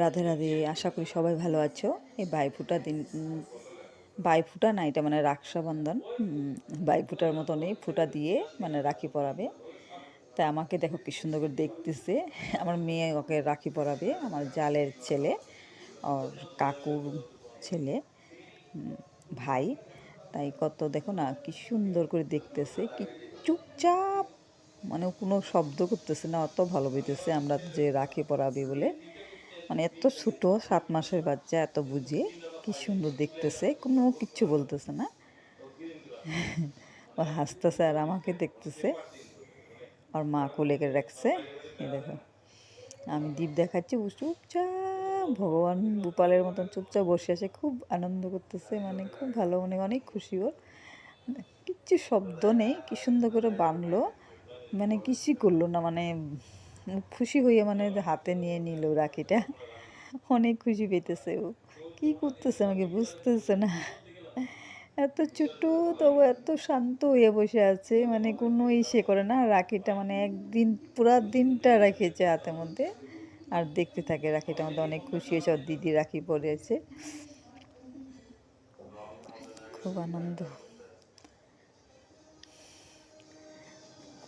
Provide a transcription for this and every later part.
রাধে রাধে, আশা করি সবাই ভালো আছো। এই বাইফুটা দিন বাইফুটা না, এটা মানে রাক্ষাবন্ধন বাইফুটার মতনই ফুটা দিয়ে মানে রাখি পরাবে। তাই আমাকে দেখো কি সুন্দর করে দেখতেছে। আমার মেয়ে ওকে রাখি পরাবে, আমার জালের ছেলে আর কাকুর ছেলে ভাই। তাই কত দেখো না, কি সুন্দর করে দেখতেছে, কি চুপচাপ মানে কোনো শব্দ করতেছে না, অত ভালো বইতেছে আমরা যে রাখি পরাবি বলে। মানে এত ছোট, সাত মাসের বাচ্চা, এত বুঝে। কি সুন্দর দেখতেছে, কোনো কিচ্ছু বলতেছে না। ও হাসতেছে আর আমাকে দেখতেছে। আর মা কোলে করে রাখছে। এ দেখো, আমি দ্বীপ দেখাচ্ছি চুপচাপ, ভগবান গোপালের মতন চুপচাপ বসে আছে। খুব আনন্দ করতেছে মানে খুব ভালো মানে অনেক খুশি ওর। কিচ্ছু শব্দ নেই, কি সুন্দর করে বানলো। মানে কিছুই করল না মানে খুশি হয়ে মানে হাতে নিয়ে নিল রাখিটা। অনেক খুশি পেতেছে ও। কী করতেছে আমাকে বুঝতেছে না। এত ছোট তবু এত শান্ত হয়ে বসে আছে মানে কোনো ইসে করে না। রাখিটা মানে একদিন, পুরা দিনটা রেখেছে হাতের মধ্যে। আর দেখতে থাকে রাখিটার মধ্যে অনেক খুশি হয়েছে। দিদি রাখি পরেছে খুব আনন্দ।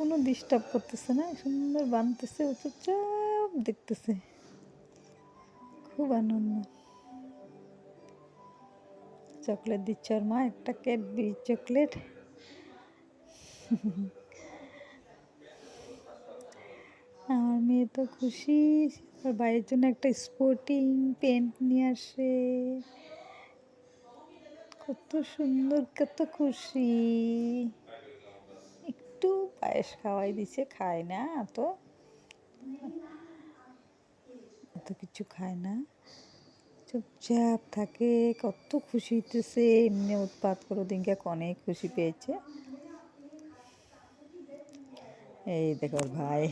কোনো ডিস্টার্ব করতেছে না, সুন্দর বানতেছে ও চুপচাপ দেখতেছে। খুব আনন্দ। চকলেট দিচ্ছে ওর মা, একটা ক্যাডবেরি চকলেট। আমার মেয়ে তো খুশি ওর বাইরের জন্য একটা স্পোর্টিং প্যান্ট নিয়ে আসে। কত সুন্দর, কত খুশি। পায়েস খাওয়াই দিছে, খায় না এত এত কিছু খায় না। চুপচাপ থাকে, কত খুশি হইতেছে, এমনি উৎপাত করে দিনকে অনেক খুশি পেয়েছে। এই দেখো ভাই।